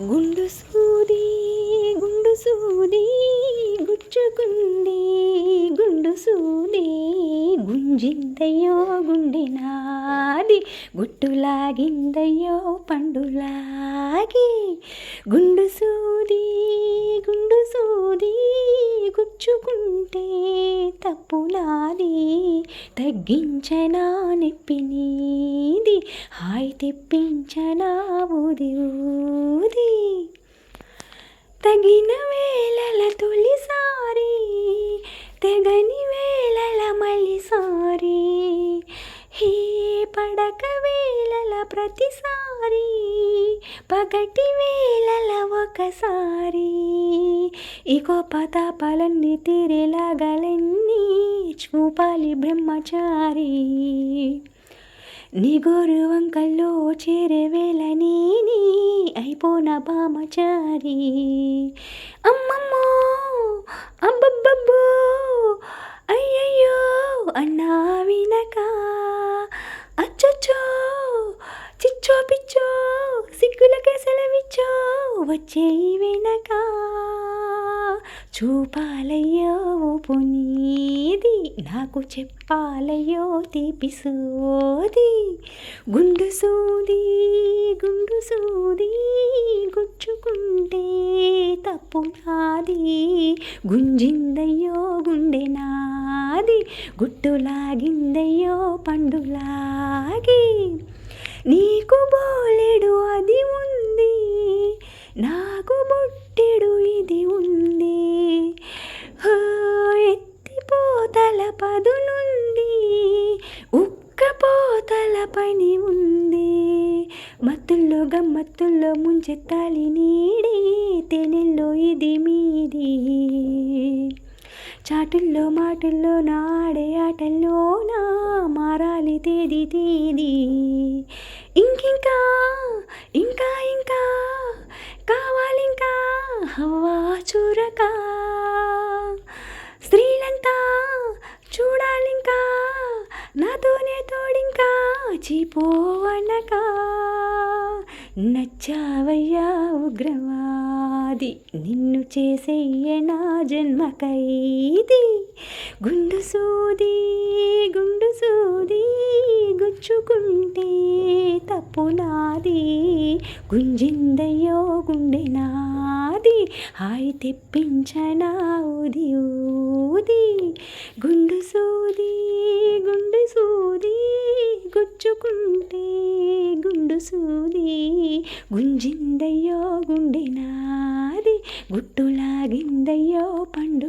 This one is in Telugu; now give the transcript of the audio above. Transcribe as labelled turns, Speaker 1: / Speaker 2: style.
Speaker 1: గుండు సూది గుండు సూది గుచ్చుకుంది. గుండు సూది గుంజిందయ్యో గుండె నాది గుట్టులాగిందయ్యో పండులాగి. గుండు సూది గుండు సూది గుచ్చుకుంటే తప్పు నాది. తగ్గించనా నొప్పి నీది హాయి తెప్పించనా ఊది ఊది. తగిన వేళల తొలిసారి తెగని వేళల మలిసారి హే పడక వేళల ప్రతిసారి పగటి వేళల ఒకసారి. ఇకో తాపాలన్నీ తీరేలాగలన్నీ చూపాలి బ్రహ్మచారి. నీ గోరు వంకల్లో చేరే బామచారి. అమ్మమ్మో అబ్బబ్బబ్బో అయ్యయ్యో అన్నా వినక అచ్చొచ్చో చిచ్చో పిచ్చో సిగ్గులకే సెలవిచ్చో వచ్చే వెనక చూపాలయ్యో పునీది నాకు చెప్పాలయ్యో తీపి సోది. గుండు సూది గుండు సూది గుచ్చుకుంటే తప్పు నాది. గుంజిందయ్యో గుండె నాది గుట్టులాగిందయ్యో పండులాగి. నీకు బోలెడు అది ఉంది నాకు బొట్టెడు ఇది ఉంది. హో, ఎత్తిపోతల పదునుంది ఉక్కపోతల పని ఉంది. మత్తుల్లో గమ్మత్తుల్లో ముంచెత్తాలి నీడి తేనెల్లో ఇది మీది. చాటుల్లో మాటుల్లో నాడే ఆటల్లో నా మారాలి తేది తేది. ఇంకింకా ఇంకా ఇంకా కావాలింకా హవ్వా చూరక. స్త్రీలంతా చూడాలింకా నాతోనే తోడింకా చిపోవనకా. నచ్చావయ్యా ఉగ్రవాది నిన్ను చేసేయ నా జన్మ ఖైది గుండు సూది గుండు సూది గుచ్చుకుంటే తప్పు నాది. గుంజిందయ్యో గుండె నాది హాయి తెప్పించనా ఊది ఊది. గుండు సూది గుండు సూది గుచ్చుకుంటే గుండు సూది గుంజిందయ్యో గుండె నాది. గుట్టులాగిందయ్యో పండు